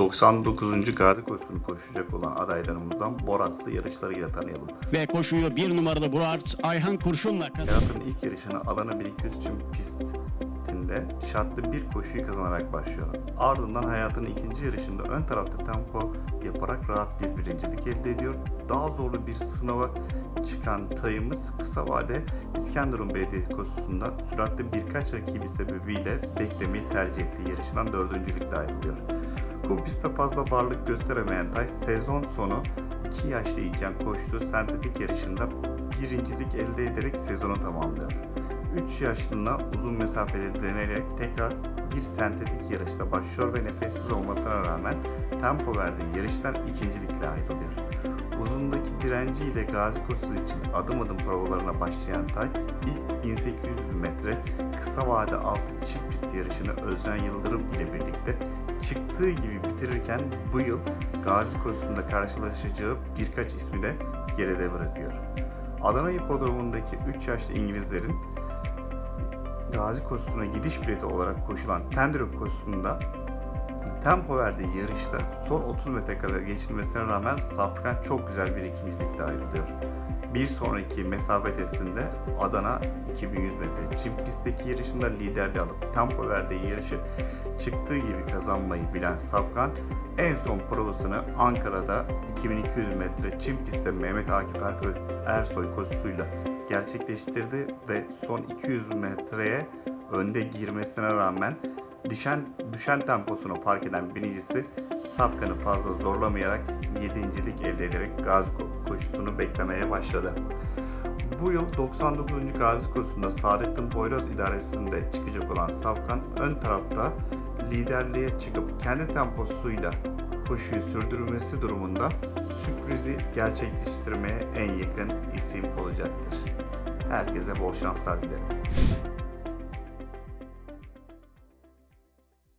99. Gazi Koşusu'nu koşacak olan adaylarımızdan Borats'ı yarışlarıyla tanıyalım. Ve koşuyu bir numaralı Burart Ayhan Kurşun'la kazandı. Hayatının ilk yarışını Alana 1200 çim pistinde şartlı bir koşuyu kazanarak başlıyor. Ardından hayatının ikinci yarışında ön tarafta tempo yaparak rahat bir birincilik elde ediyor. Daha zorlu bir sınava çıkan tayımız kısa vade İskenderun Belediye koşusunda süratli birkaç rakibi sebebiyle beklemeyi tercih ettiği yarışından dördüncülükle ayrılıyor. Kum pistte fazla varlık gösteremeyen Tay sezon sonu 2 yaşlı iken koştuğu sentetik yarışında birincilik elde ederek sezonu tamamlıyor. 3 yaşlılığına uzun mesafeleri denerek tekrar bir sentetik yarışta başlıyor ve nefessiz olmasına rağmen tempo verdiği yarıştan ikincilikle ayrılıyor. Uzundaki direnciyle Gazi Koşusu için adım adım provalarına başlayan Tay, ilk 1800 metre kısa vade altı çift pist yarışını Özcan Yıldırım ile birlikte çıktığı gibi bitirirken bu yıl Gazi Koşusu'nda karşılaşacağı birkaç ismi de geride bırakıyor. Adana Hipodromu'ndaki 3 yaşlı İngilizlerin Gazi Koşusu'na gidiş bileti olarak koşulan Tendrok Koşusu'nda tempo verdiği yarışta son 30 metre kadar geçilmesine rağmen Safkan çok güzel bir ikincilikle ayrılıyor. Bir sonraki mesafe testinde Adana 2100 metre çim pistteki yarışında liderliği alıp tempo verdiği yarışı çıktığı gibi kazanmayı bilen Safkan en son provasını Ankara'da 2200 metre çim pistte Mehmet Akif Ersoy koşusuyla gerçekleştirdi ve son 200 metreye önde girmesine rağmen düşen düşen temposunu fark eden birincisi Safkan'ı fazla zorlamayarak 7.lik elde ederek Gazi Ko- koşusunu beklemeye başladı. Bu yıl 99. Gazi Koşusu'nda Saadettin Boyraz idaresinde çıkacak olan Safkan ön tarafta liderliğe çıkıp kendi temposuyla koşuyu sürdürmesi durumunda sürprizi gerçekleştirmeye en yakın isim olacaktır. Herkese bol şanslar dilerim.